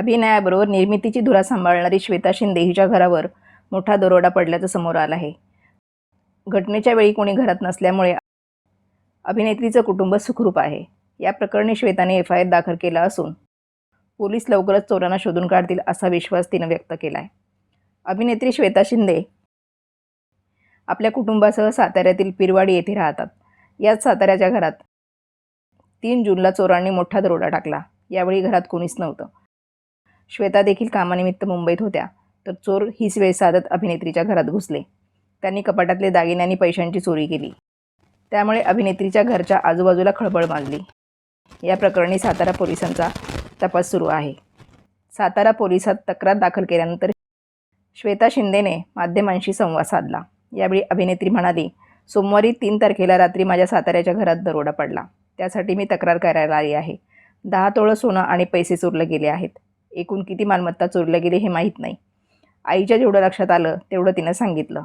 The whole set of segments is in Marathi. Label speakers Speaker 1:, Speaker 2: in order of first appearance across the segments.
Speaker 1: अभिनयाबरोबर निर्मितीची धुरा सांभाळणारी श्वेता शिंदे हिच्या घरावर मोठा दरोडा पडल्याचं समोर आलं आहे. घटनेच्या वेळी कोणी घरात नसल्यामुळे अभिनेत्रीचं कुटुंब सुखरूप आहे. या प्रकरणी श्वेताने एफ आय आर दाखल केला असून पोलीस लवकरच चोरांना शोधून काढतील असा विश्वास तिनं व्यक्त केला आहे अभिनेत्री श्वेता शिंदे आपल्या कुटुंबासह साताऱ्यातील पिरवाडी येथे राहतात. याच साताऱ्याच्या घरात तीन जूनला चोरांनी मोठा दरोडा टाकला. यावेळी घरात कोणीच नव्हतं. श्वेता देखील कामानिमित्त मुंबईत होत्या तर चोर हीच वेळ साधत अभिनेत्रीच्या घरात घुसले. त्यांनी कपाटातले दागिने आणि पैशांची चोरी केली. त्यामुळे अभिनेत्रीच्या घरच्या आजूबाजूला खळबळ माजली. या प्रकरणी सातारा पोलिसांचा तपास सुरू आहे. सातारा पोलिसात तक्रार दाखल केल्यानंतर श्वेता शिंदेने माध्यमांशी संवाद साधला. यावेळी अभिनेत्री म्हणाली सोमवारी तीन तारखेला रात्री माझ्या साताऱ्याच्या घरात दरोडा पडला. त्यासाठी मी तक्रार करायला आली आहे. दहा तोळं सोनं आणि पैसे चोरले गेले आहेत. एकूण किती मालमत्ता चोरल्या गेली हे माहीत नाही. आईच्या जेवढं लक्षात आलं तेवढं तिनं सांगितलं.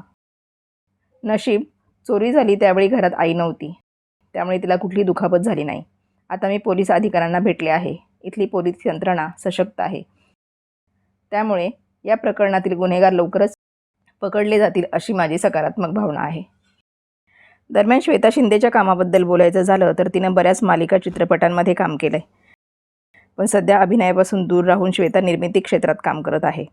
Speaker 1: नशीब चोरी झाली त्यावेळी घरात आई नव्हती. त्यामुळे तिला कुठली दुखापत झाली नाही. आता मी पोलीस अधिकाऱ्यांना भेटले आहे. इथली पोलीस यंत्रणा सशक्त आहे. त्यामुळे या प्रकरणातील गुन्हेगार लवकरच पकडले जातील अशी माझी सकारात्मक भावना आहे. दरम्यान श्वेता शिंदेच्या कामाबद्दल बोलायचं झालं तर तिनं बऱ्याच मालिका चित्रपटांमध्ये काम केलं आहे पण सध्या अभिनयापासून दूर राहून श्वेता निर्मिती क्षेत्रात काम करत आहे.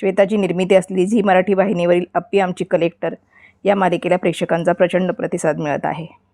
Speaker 1: श्वेताची निर्मिती असलेली झी मराठी वाहिनीवरील अप्पी आमची कलेक्टर या मालिकेला प्रेक्षकांचा प्रचंड प्रतिसाद मिळत आहे.